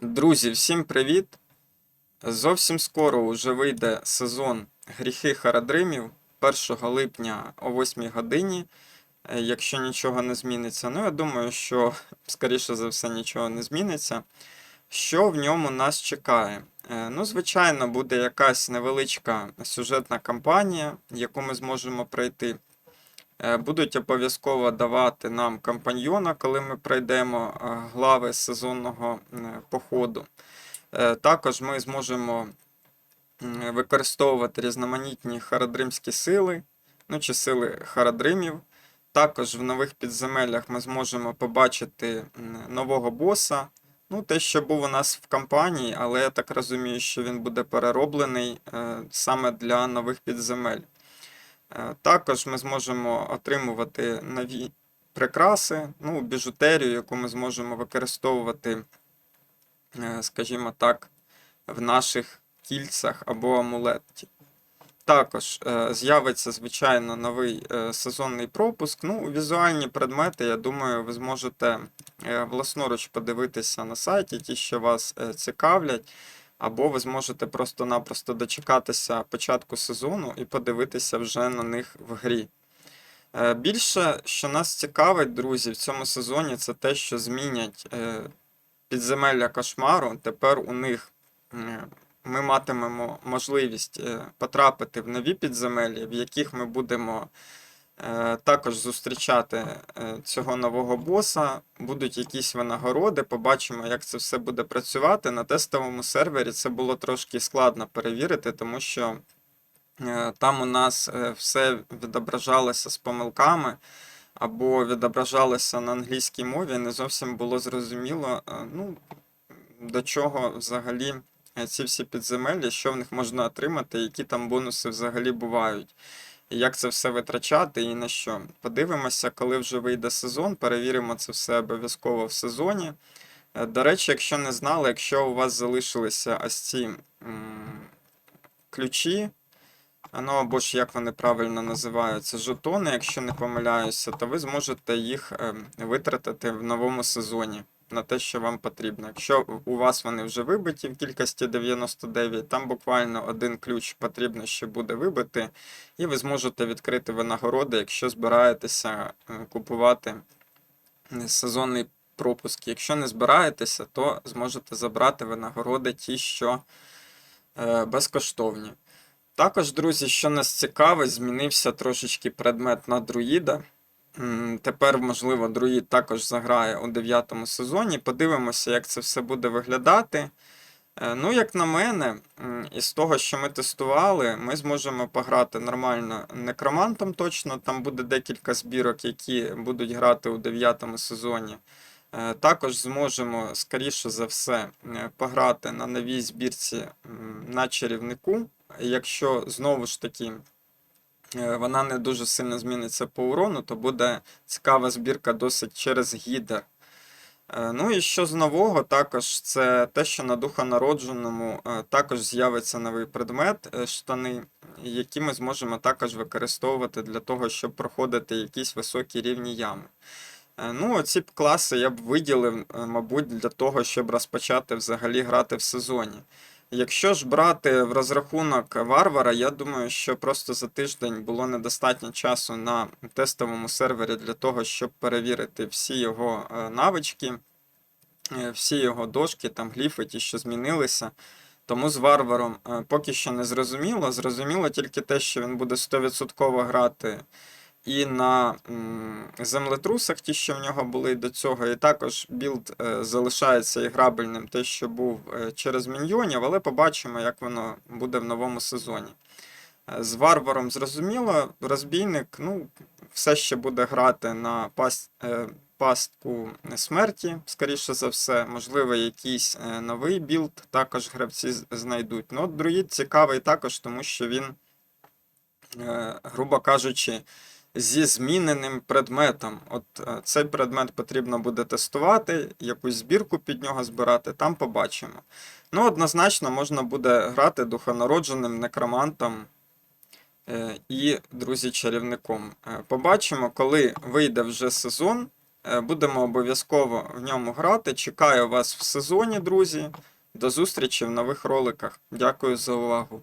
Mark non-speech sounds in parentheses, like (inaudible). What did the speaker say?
Друзі, всім привіт! Зовсім скоро вже вийде сезон Гріхи Харадримів 1 липня о 8 годині, е, якщо нічого не зміниться. Ну, я думаю, що (laughs) скоріше за все нічого не зміниться. Що в ньому нас чекає? Е, Ну, звичайно, буде якась невеличка сюжетна кампанія, яку ми зможемо пройти. Е, Будуть обов'язково давати нам компаньйона, коли ми пройдемо е, глави сезонного походу. Е, Також ми зможемо використовувати різноманітні харадримські сили, ну чи сили харадримів. Також в нових підземеллях ми зможемо побачити нового боса. Ну, те, що був у нас в кампанії, але я так розумію, що він буде перероблений саме для нових підземель. Е, Також ми зможемо отримувати нові прикраси, ну, біжутерію, яку ми зможемо використовувати, е, скажімо так, в наших кільцях або амулеті. Також е, з'явиться, звичайно, новий сезонний пропуск. Ну, візуальні предмети, я думаю, ви зможете власноруч подивитися на сайті, ті, що вас цікавлять. Або ви зможете просто-напросто дочекатися початку сезону і подивитися вже на них в грі. Е, Більше, що нас цікавить, друзі, в цьому сезоні, це те, що змінять е, підземелля кошмару. Тепер у них ми матимемо можливість е, потрапити в нові підземелля, в яких ми будемо також зустрічати е, цього нового боса. Будуть якісь винагороди, побачимо, як це все буде працювати. На тестовому сервері це було трошки складно перевірити, тому що е, там у нас е, все відображалося з помилками. Або відображалося на англійській мові, не зовсім було зрозуміло, е, ну, до чого взагалі е, ці всі підземелля, що в них можна отримати, які там бонуси взагалі бувають, як це все витрачати і на що. Подивимося, коли вже вийде сезон, перевіримо це все обов'язково в сезоні. Е, До речі, якщо не знали, якщо у вас залишилися ось ці ключі, ну або ж як вони правильно називаються, жетони, якщо не помиляюся, то ви зможете їх ем, витратити в новому сезоні на те, що вам потрібно. Якщо у вас вони вже вибиті в кількості 99, там буквально один ключ потрібно ще буде вибити, і ви зможете відкрити винагороди, якщо збираєтеся е, купувати е, сезонний пропуск. Якщо не збираєтеся, то зможете забрати винагороди ті, що е, безкоштовні. Також, друзі, що нас цікавить, змінився трошечки предмет на друїда. Тепер, можливо, друїд також заграє у дев'ятому сезоні. Подивимося, як це все буде виглядати. Е, Ну, як на мене, із того, що ми тестували, ми зможемо пограти нормально некромантом точно. Там буде декілька збірок, які будуть грати у дев'ятому сезоні. Е, Також зможемо, скоріше за все, е, пограти на новій збірці на чарівнику. Якщо знову ж таки вона не дуже сильно зміниться по урону, то буде цікава збірка досить через гідер. Е, Ну і що з нового, також це те, що на духонародженому е, також з'явиться новий предмет е, штани, які ми зможемо також використовувати для того, щоб проходити якісь високі рівні ями. Е, Ну, ці класи я б виділив, е, мабуть, для того, щоб розпочати взагалі грати в сезоні. Якщо ж брати в розрахунок варвара, я думаю, що просто за тиждень було недостатньо часу на тестовому сервері для того, щоб перевірити всі його е, навички, е, всі його дошки, там гліфи, ті, що змінилися. Тому з варваром е, поки що не зрозуміло. Зрозуміло тільки те, що він буде 100% грати і на землетрусах, ті, що в нього були до цього, і також білд е, залишається іграбельним, те, що був е, через міньйонів, але побачимо, як воно буде в новому сезоні. Е, З варваром зрозуміло, розбійник, ну, все ще буде грати на паст, пастку смерті, скоріше за все. Можливо, якийсь новий білд також гравці знайдуть. Ну, друїд цікавий також, тому що він, грубо кажучи, зі зміненим предметом. От е, цей предмет потрібно буде тестувати, якусь збірку під нього збирати, там побачимо. Ну, однозначно, можна буде грати духонародженим некромантом е, і друзі чарівником. Е, Побачимо, коли вийде вже сезон. Будемо обов'язково в ньому грати. Чекаю вас в сезоні, друзі. До зустрічі в нових роликах. Дякую за увагу.